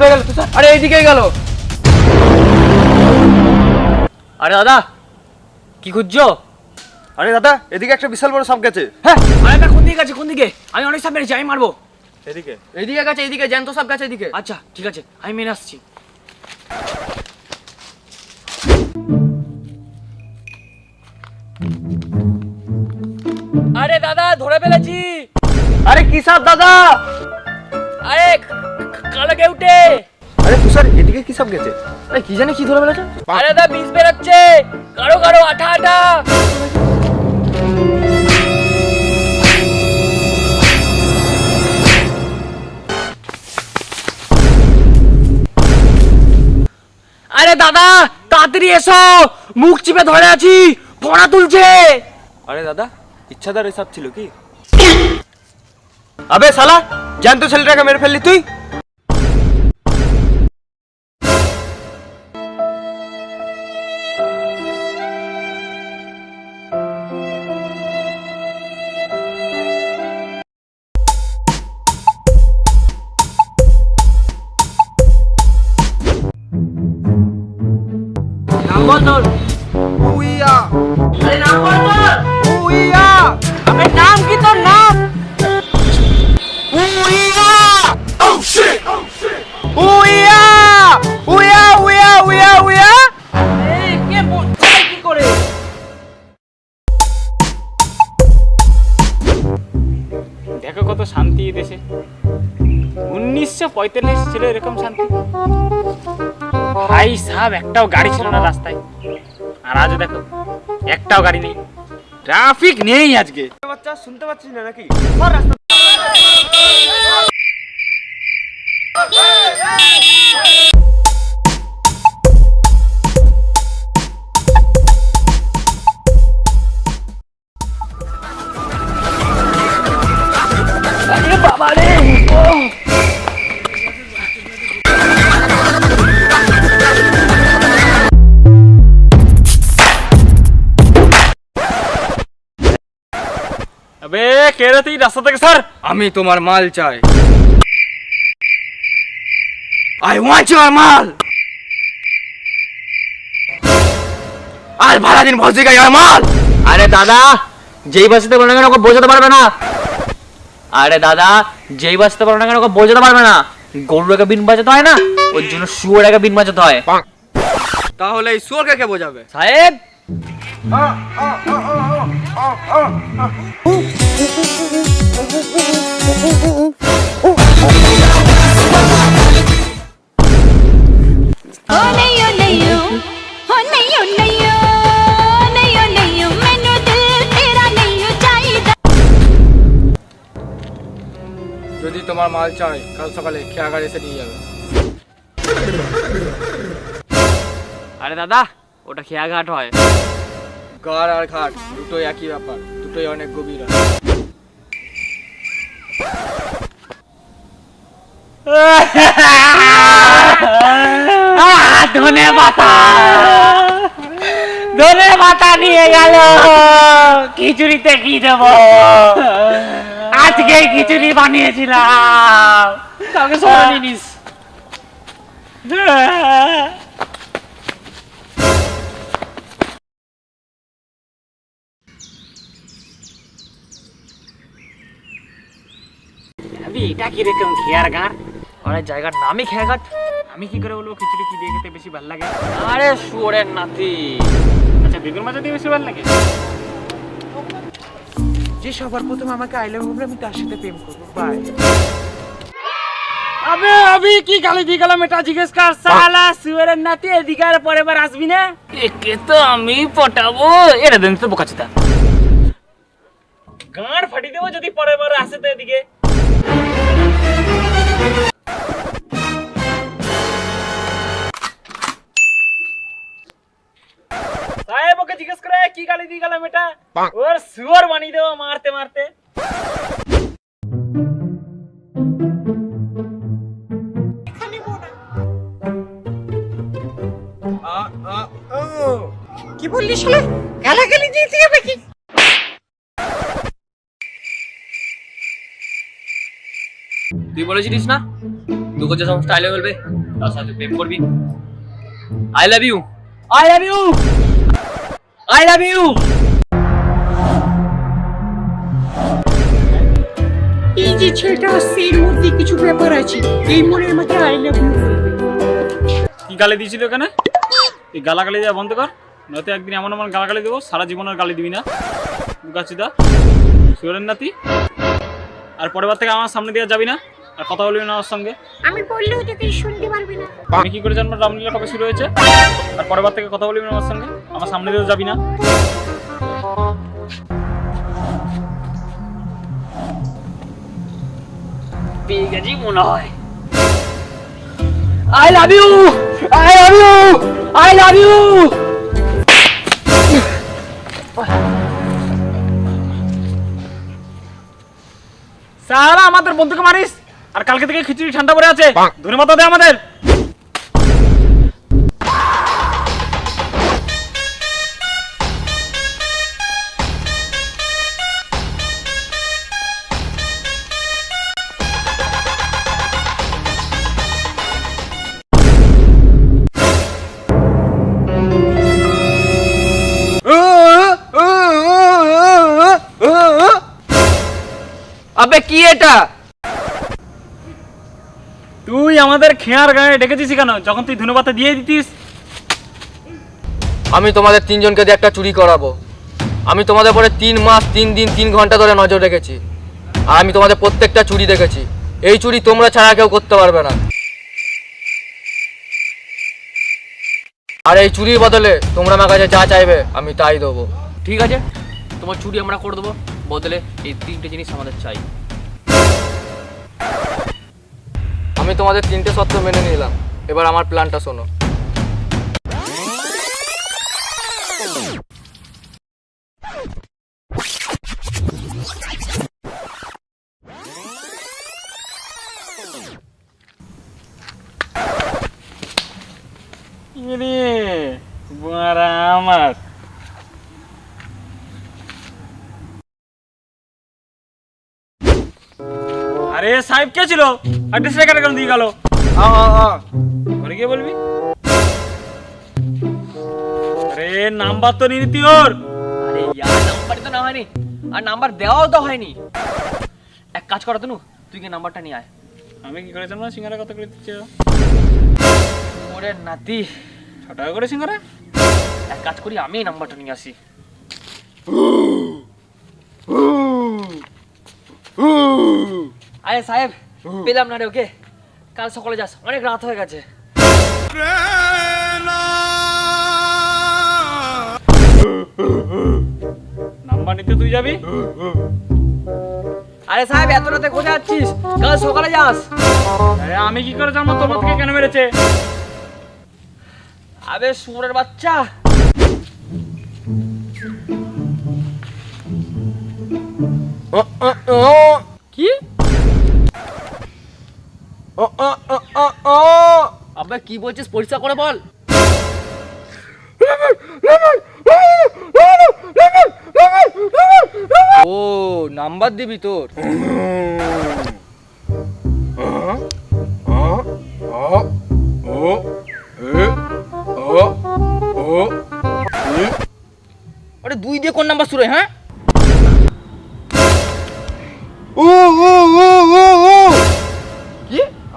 কোথায় গেল তুষার। আরে এইদিকেই গেল। আরে দাদা কি খুঁজছো? আরে দাদা এদিকে একটা বিশাল বড় সাপ গেছে। হ্যাঁ আরে কোন দিকে গেছে কোন দিকে? আমি অনেক সাপ মেরেছি আমি মারবো। এদিকে। এইদিকে গেছে এইদিকে জ্যান্ত সব গেছে এইদিকে আচ্ছা ঠিক আছে আমি মেরে আসছি। আরে দাদা ধরে ফেলেছি। আরে কি সাপ দাদা? আরে কালো কেউটে আরে তুষার এদিকে কি সাপ গেছে? আরে কি জানি কি ধরে ফেলেছে আরে দাদা বিষ বেরোচ্ছে। কারও কারও আঠা আঠা। আরে দাদা তাড়াতাড়ি এসো। মুখ চিপে ধরে আছি। ফোড়া তুলছে। আরে দাদা ইচ্ছাদার এই সাপ ছিল কি? আবে শালা জ্যান্ত ছেলেটাকে মেরে ফেললি তুই? নাম বল তোর উইয়া আরে নাম বল তোর উইয়া আবে নাম কি তোর নাম উইয়া উইয়া উইয়া উইয়া উইয়া উইয়া এই কে বলছে কি করে? দেখো কত শান্তি দেশে। উনিশশো পঁয়তাল্লিশ ছিল এরকম শান্তি। ভাই সাহেব একটাও গাড়ি ছিল না রাস্তায় আর আজ দেখো একটাও গাড়ি নেই ট্রাফিক নেই আজকে বাচ্চা শুনতে পাচ্ছিস না নাকি আবে কে রে তুই রাস্তা থেকে স্যার। আমি তোমার মাল চাই। আই ওয়ান্ট ইউর মাল। আর ভাড়া দিন ভজি গা মাল। আরে দাদা যেই বাসিতে বলো না কেন ওকে বোঝাতে পারবে না। আরে দাদা যেই বাসিতে বলো না কেন ওকে বোঝাতে পারবে না। গরুটাকে বিন বাজাতে হয় না ওর জন্য শুয়োটাকে বিন বাজাতে হয়। তাহলে এই সুরকে কে বোঝাবে? সাহেব যদি তোমার মাল চাই, কাল সকালে খেয়াঘাট এসে নিয়ে যাবে। আরে দাদা, ওটা খেয়া ঘাট হয়। গাড় আর ঘাট দুটোই একই ব্যাপার দুটোই অনেক গভীর ধনে পাতা। ধনে পাতা নিয়ে গেল। খিচুড়িতে কি দেব। আজকে খিচুড়ি বানিয়েছিলাম। কাউকে সরে নিস। আবি এটা কীরকম খেয়ার গান আরে জায়গার নামই খেয়াঘাট। আমি কি করে বলব খিচুড়ি কি দিয়ে খেতে বেশি ভালো লাগে? আরে শুয়োরের নাতি। আচ্ছা বেগুন মাছ দিয়ে বেশি ভালো লাগে? যে সবার প্রথম আমাকে আই লাভ বলবে আমি তার সাথে প্রেম করব। বাই আবে আবি কি গালি দিয়ে গেলাম এটা জিজ্ঞেস কর সালা শুয়োরের নাতি এদিকে আর পরের বার আসবি না? একে তো আমি পটাবো এরা দেন তো বোকাচিতা গাঁড় ফাটি দেবো যদি পরের বার আসে তো এদিকে। সাহেব ওকে জিজ্ঞেস করে কি গালি দিয়ে গেলাম এটা ওর শুয়োর বানিয়ে দেবো মারতে মারতে কি বললি শালা গালাগালি হবে কি বলেছিলিস না? তোকে যে সমস্ত আই লাভ বলবে তার সাথে প্রেম করবি। I love you I love you I love you এই যে ছেলেটা আসছে এর মধ্যে কিছু ব্যাপার আছে। এই মনে আমাকে আই লাভ ইউ বলবে। কি গালি দিয়েছিল এখানে? এই গালাগালি দেওয়া বন্ধ কর। নয়তো একদিন এমন এমন গালাগালি দেবো সারা জীবন আর গালি দিবি না। বুকাচিদা সুরেন নাতি। আর পরের বার থেকে আমার সামনে দিয়ে যাবি না। আর কথা বলবি না আমার সঙ্গে। আমি বললেও তোকে শুনতে পারবি না। আমি কি করে জানব রামলীলা কবে শুরু হয়েছে? আর পরের বার থেকে কথা বলবি না আমার সঙ্গে। আমার সামনে দিয়ে যাবি না। পেয়ে গেছি মনে হয়। I love you I love you I love you সারা আমাদের বন্ধুকে মারিস? আর কালকে থেকে খিচুড়ি ঠান্ডা পড়ে আছে। ধরে ধন্যবাদ দে আমাদের। আবে কি এটা? আমাদের খেয়ার গায়ে ডেকেছিস কেন? যখন তুই ধন্যবাদ দিয়ে দিতিস। আমি তোমাদের তিনজনকে দিয়ে একটা চুরি করাবো। আমি তোমাদের পরে তিন মাস তিন দিন তিন ঘণ্টা ধরে নজর রেখেছি। আর আমি তোমাদের প্রত্যেকটা চুরি দেখেছি। এই চুরি তোমরা ছাড়া কেউ করতে পারবে না। আর এই চুরির বদলে তোমরা আমার কাছে যা চাইবে আমি তাই দেবো। ঠিক আছে তোমার চুরি আমরা করে দেবো। বদলে এই তিনটে জিনিস আমাদের চাই। আমি তোমাদের তিনটে সত্য মেনে নিলাম। এবার আমার প্ল্যানটা শোনো। আরে সাহেব কে ছিল? কেন দিয়ে গেল। ঘরে গিয়ে বলবি? আরে নাম্বার তো নিয়ে নিতি ওর আরে ইয়ার নাম্বারই তো না হয়নি। আর নাম্বার দেওয়াও তো হয়নি। এক কাজ করো তনু তুই কি নাম্বারটা নিয়ে আয়। আমি কি করে জানব সিঙ্গারা কত করে দিচ্ছে? ওরে নাতি। ছ টাকা করে সিঙ্গারা? এক কাজ করি আমি নাম্বারটা নিয়ে আসি। আরে সাহেব পেলাম না রে ওকে? কাল সকালে যাস। অনেক রাত হয়ে গেছে। নাম্বার নিতে তুই যাবি? আরে সাহেব এত রাতে কোথায় যাচ্ছিস? কাল সকালে যাস। আরে আমি কি করে জানব তোমার থেকে কেন মেরেছে? আবে সুরের বাচ্চা। কি? আবে কি বলছিস? পরিষ্কার করে বল। ও নাম্বার দিবি তোর।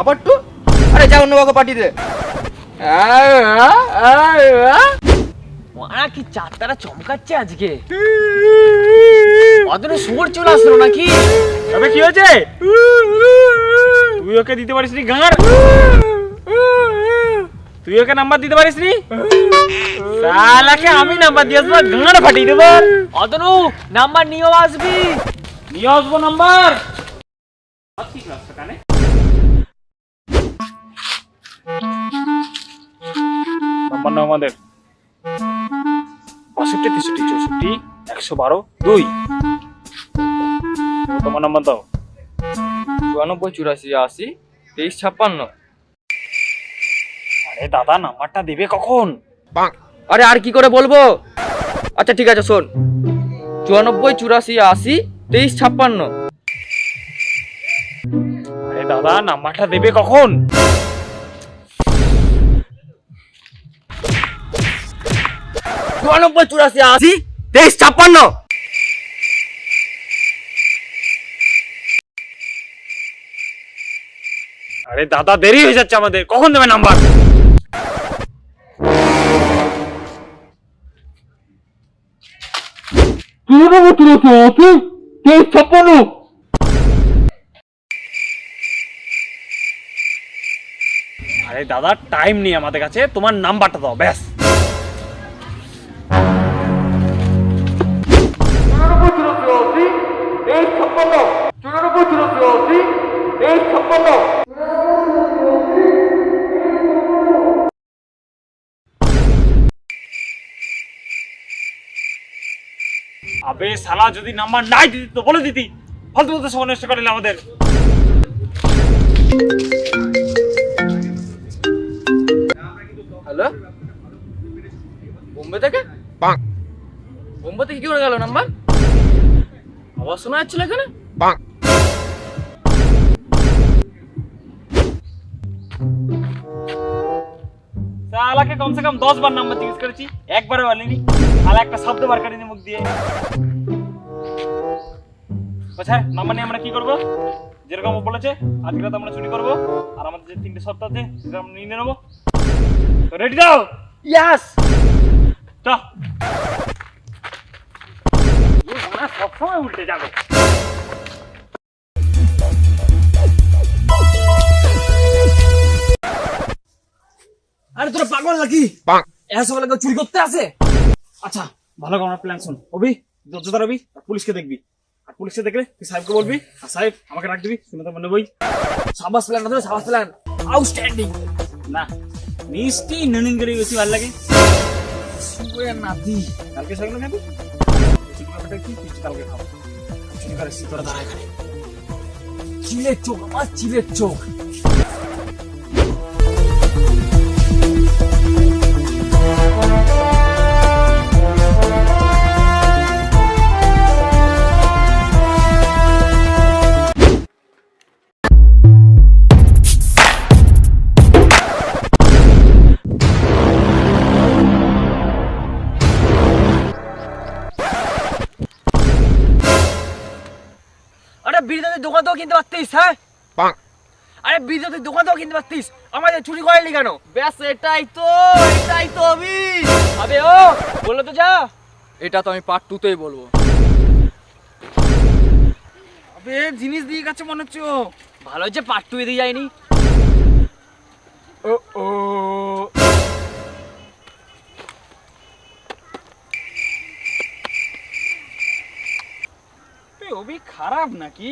আবার তো? আরে যা অন্য কাউকে পাঠিয়ে দে। মারা কি চারটারা চমকাচ্ছে আজকে? অতটা সুর চলে আসলো নাকি? তবে কি হয়েছে? তুই ওকে দিতে পারিস নি গাঁর তুই ওকে নাম্বার দিতে পারিস নি শালাকে আমি নাম্বার দিয়ে আসব গাঁর ফাটিয়ে দেবো। অতনু নাম্বার নিয়েও আসবি। নিয়ে আসব নাম্বার। নাম্বার নাও আমাদের। বাষট্টি তেষট্টি চৌষট্টি একশো বারো দুই। তোমার নাম্বার দাও। চুরানব্বই চুরাশি আশি তেইশ ছাপ্পান্ন। আরে দাদা নাম্বারটা দেবে কখন? আরে আর কি করে বলব? আচ্ছা ঠিক আছে শোন। চুরানব্বই চুরাশি আশি তেইশ ছাপ্পান্ন। আরে দাদা নাম্বারটা দেবে কখন? চুরানব্বই চুরাশি আশি। তেইশ ছাপ্পান্ন। আরে দাদা দেরি হয়ে যাচ্ছে আমাদের। কখন দেবে নাম্বার? আরে দাদা টাইম নেই আমাদের কাছে। তোমার নাম্বারটা দাও ব্যাস। আবে সালা যদি নাম্বার নাই দিতি তো বলে দিতি। ফালতু বলতে সময় নষ্ট করিলে আমাদের। হ্যালো? বোম্বে থেকে? বোম্বে থেকে কি করে গেল নাম্বার? আবার শোনা যাচ্ছিল এখানে? সালাকে কমসে কম দশ বার নাম্বার জিজ্ঞেস করেছি একবারও বলেনি। সালা একটা শব্দ বার করেনি মুখ দিয়ে। আচ্ছা নাম্বার নিয়ে আমরা কি করব? যেরকম ও বলেছে আজকে রাতে আমরা চুরি করব আর আমাদের যে তিনটে সপ্তাহ আছে সেটা আমরা নিয়ে নেব। রেডি দাও ইয়াস সবসময় উল্টে যাবে। আরে তোরা পাগল নাকি? সকালে কেউ চুরি করতে আসে? আচ্ছা ভালো করে আমার প্ল্যান শোন। অভি অভি আর পুলিশকে দেখবি। আর পুলিশকে দেখলে তুই সাহেবকে বলবি আর সাহেব আমাকে রাখ দিবি শুনে তো মনে বই। সাবাস প্ল্যান না সাবাস প্ল্যান আউটস্ট্যান্ডিং না মিষ্টি নুনিন করে বেশি ভালো লাগে। নাতি কালকে সকালে খাবি? চিকেন কি? কালকে খাব। চুরি করে চিলের চোখ আমার চিলের চোখ। কিনতে পারতিস হ্যাঁ? আরে বিরিয়ানির দোকান থেকে কিনতে পারতিস। আমাদের চুরি করেনি কেন? ব্যাস এটাই তো এটাই তো আমি আবে ও বলল তো যা। এটা তো আমি পার্ট টুতেই বলব। আবে জিনিস দিয়ে গেছে মনে হচ্ছে ও। ভালো হচ্ছে পার্ট টু দিয়ে যায়নি। ও ও। অভি খারাপ নাকি?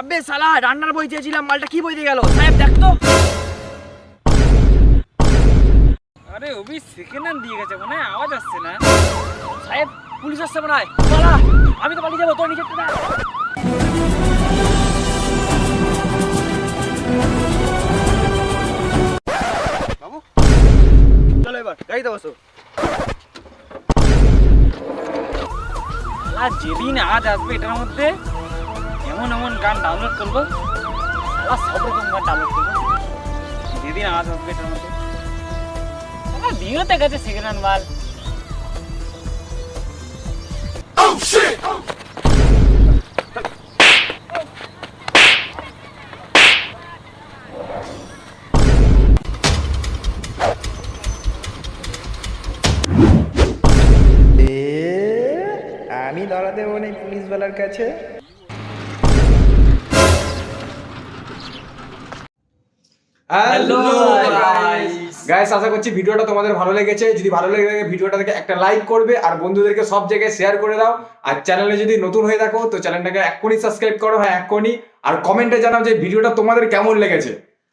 আবে সালা রান্নার বই চেয়েছিলাম মালটা কি বই দিয়ে গেল? সাহেব দেখ তো। আরে অভি সেকেন্ড হ্যান্ড দিয়ে গেছে মনে হয় আওয়াজ আসছে না? সাহেব পুলিশ আসছে মনে হয়। পালা আমি তো পালিয়ে যাব তোর নিজের না চলো এবার গাড়িতে বসো। আর যেদিন আজ আসবে এটার মধ্যে এমন এমন গান ডাউনলোড করব আর সব রকম গান ডাউনলোড করব। যেদিন আজ আসবে এটার মধ্যে। দিও তো গেছে সেকেন্ড হ্যান্ড মাল। আমি ধরা দেবো না পুলিশ বেলার কাছে হ্যালো গাইস আশা করছি ভিডিওটা তোমাদের ভালো লেগেছে। যদি ভালো লেগে থাকে ভিডিওটাকে একটা লাইক করবে আর বন্ধুদেরকে সব জায়গায় শেয়ার করে দাও। আর চ্যানেলে যদি নতুন হয়ে থাকো তো চ্যানেলটাকে এক্ষুনি সাবস্ক্রাইব করো হ্যাঁ এক্ষুনি। আর কমেন্টে জানাও যে ভিডিওটা তোমাদের কেমন লেগেছে।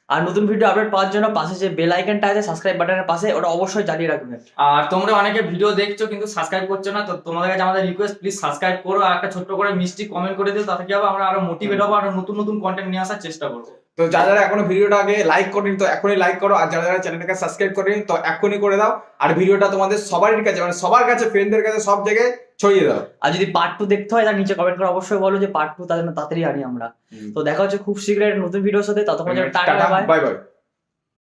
আর নতুন ভিডিও আপডেট পাওয়ার জন্য পাশে যে বেল আইকনটা আছে সাবস্ক্রাইব বাটনের পাশে ওটা অবশ্যই জ্বালিয়ে রাখবেন আর তোমরা অনেকে ভিডিও দেখছ কিন্তু সাবস্ক্রাইব করছ না তো তোমাদের কাছে আমাদের রিকোয়েস্ট প্লিজ সাবস্ক্রাইব করো আর একটা ছোট্ট করে মিষ্টি কমেন্ট করে দিও তাতে কি হবে আমরা আরও মোটিভেট হব আর নতুন নতুন কন্টেন্ট নিয়ে আসার চেষ্টা করব। তো যারা যারা এখনও ভিডিওটা আগে লাইক করেনি তো এখনই লাইক করো আর যারা যারা চ্যানেলটাকে সাবস্ক্রাইব করেনি তো এখনই করে দাও। আর ভিডিওটা তোমাদের সবারই কাছে মানে সবার কাছে ফ্রেন্ডদের কাছে সব জায়গায় ছড়িয়ে দাও। আর যদি পার্ট টু দেখতে হয় তার নিচে কমেন্ট করে অবশ্যই বলো যে পার্ট টু তাদের তাড়াতাড়ি আনি আমরা। তো দেখা হচ্ছে খুব শীঘ্রই নতুন ভিডিওর সাথে ততক্ষণ টাটা বাই বাই